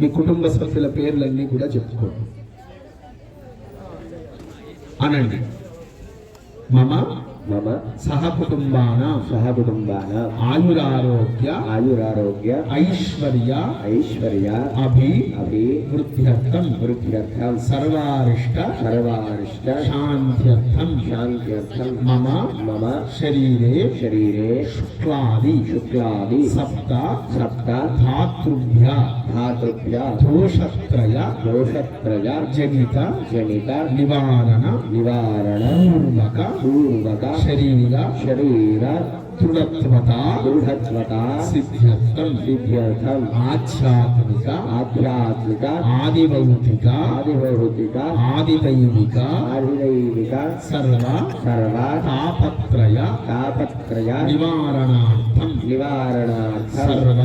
మీ కుటుంబ సభ్యుల పేర్లన్నీ కూడా చెప్పుకోండి. అనండి. మమ మమ సహకుటుంబాన. సహకుటుంబాన. ఆయురారోగ్య. ఆయురారోగ్య. ఐశ్వర్య. ఐశ్వర్య. అభి. అభి. వృద్ధ్యర్థం. వృద్ధ్యర్థం. సర్వారిష్ట. సర్వారిష్ట. శాంత్యర్థం. శాంత్యర్థం. మమ. మమ. శరీరే. శరీరే. శుక్లాది. శుక్లాది. సప్త. సప్త. ధాతృభ్య. ధాతృభ్య. దోషత్రయ. దోషత్రయ. జనిత. జనిత. నివారణ. నివారణ. పూర్వక. పూర్వక. శరీర శరీర దృఢత్వత దృఢత్వత సిద్ధ్యర్థం సిద్ధ్యర్థం ఆధ్యాత్మిక ఆధ్యాత్మిక ఆదిభౌతిక ఆదిభౌతిక ఆదిదైవిక ఆదిదైవిక సర్వ సర్వ తాపత్రయ తాపత్రయ నివారణార్థం. నివారణార్థం. సర్వ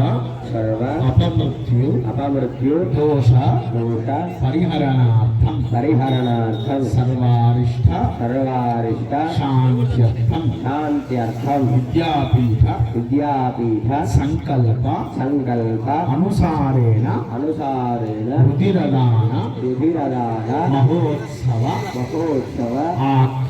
సర్వ అపమృత్యు అపమృత్యు దోష దోష పరిహరణార్థం పరిహరణార్థం సర్వారిష్ట సర్వారిష్ట శాంత్యర్థం శాంత్యర్థం విద్యాపీఠ విద్యాపీఠ సంకల్ప సంకల్ప అనుసారేణ అనుసారేణ రుధిరదాన రుధిరదాన మహోత్సవ మహోత్సవ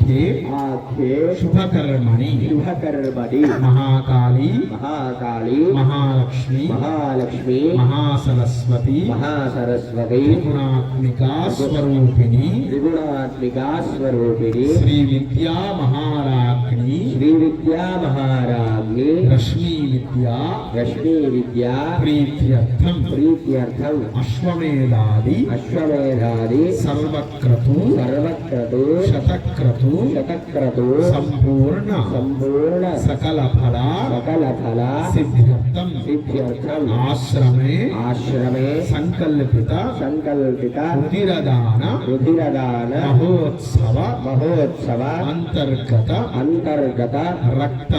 ఆఖ్యే ఆఖ్యే శుభకర్మణి శుభకర్మణి మహాకాళీ మహాకాళి మహాలక్ష్మి మహాలక్ష్మి మహాసరస్వతి మహాసరస్వతి త్రిగుణాత్మికా స్వరూపిణి త్రిగుణాత్మికా స్వరూపిణి శ్రీ విద్యా మహారాజ్ఞి శ్రీ విద్యా మహారాజ్ఞి రశ్మి విద్యా రశ్మి విద్యా ప్రీత్యర్థం ప్రీత్యర్థం అశ్వమేధాది అశ్వమేధాది సర్వక్రతు సర్వక్రతు శతక్రతు शकक्रतो संपूर्ण संपूर्ण सकल फल सकल फल सिद्ध्यर्थम सिद्ध्यर्थम आश्रमे आश्रमे संकल्पित संकल्पित रुधिरदान रुधिरदान महोत्सव महोत्सव अंतर्गत अंतर्गत रक्त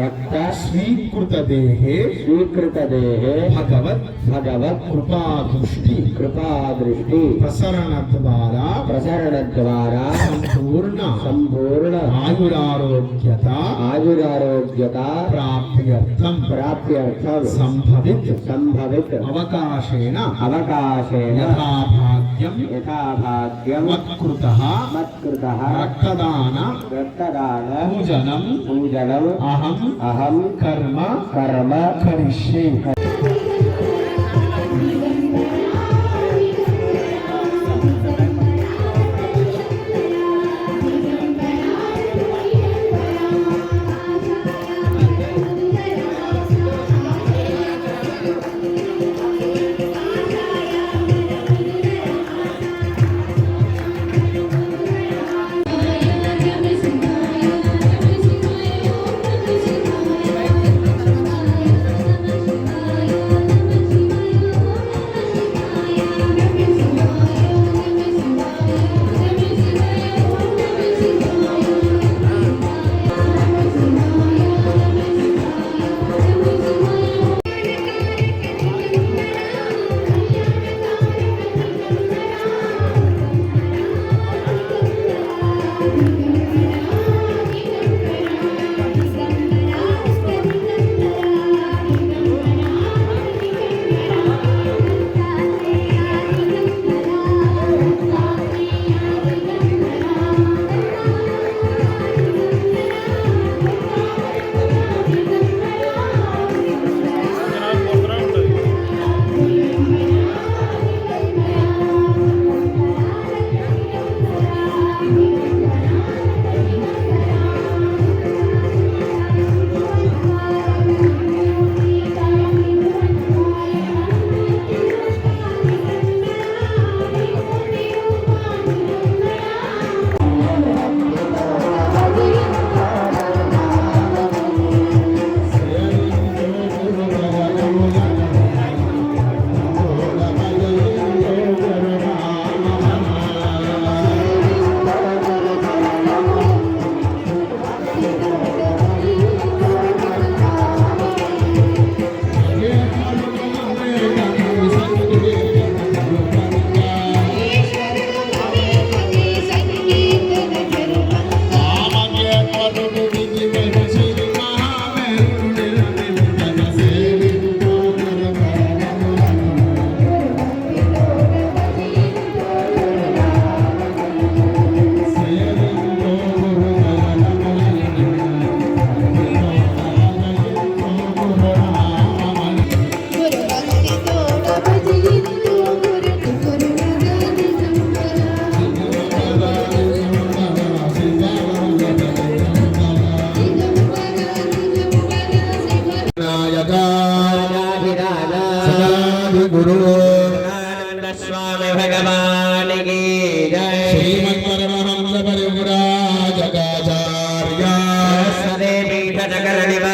रक्त स्वीकृत देहे स्वीकृत देहे भगवत भगवत कृपा दृष्टि कृपा दृष्टि प्रसरण द्वारा प्रसरण द्वारा संपूर्ण సంపూర్ణ ఆయురారోగ్యత ఆయురారోగ్యత ప్రాప్త్యర్థం ప్రాప్త్యర్థం సంభవిత్ సంభవిత్ అవకాశేన అవకాశేన యథాభాగ్యం యథాభాగ్యం మత్కృత మత్కృత రక్తదాన రక్తదాన పూజనం పూజనం అహం అహం కర్మ కర్మ కరిష్యే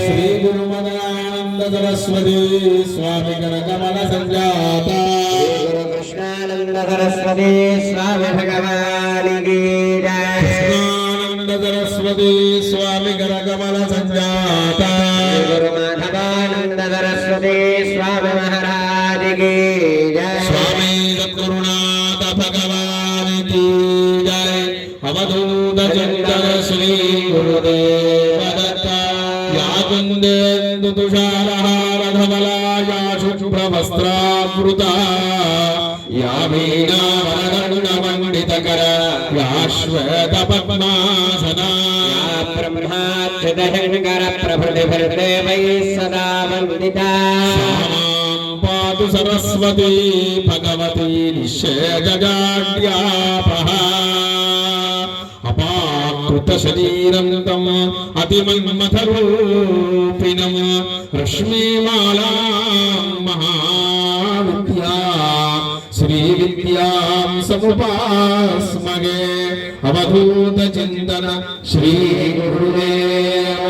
శ్రీ గురుమదానంద సరస్వతి స్వామి కరకమల సంజాత కృష్ణానంద సరస్వతి స్వామి భగవానికి జై. కృష్ణానంద సరస్వతి స్వామి కరకమల సంజాత సరస్వతి స్వామి మహారాజుకి कुन्देन्दुतुषारहारधमलाया शुभ्रवस्त्रावृता या वीणावरगणमण्डितकर या श्वेतपद्मासना ब्रह्माच्छदशङ्करप्रभृतिभिर्देवैः सदा वन्दिता पातु सरस्वती भगवती निषेजगाड्यापहा अपाकृतशरीरं तम् अतिमन्मथरूप దినము పాతు రశ్మిమాలా మహావిద్యా శ్రీ విద్యాం సముపాస్మగే అవధూత చింతన శ్రీ గురుదేవ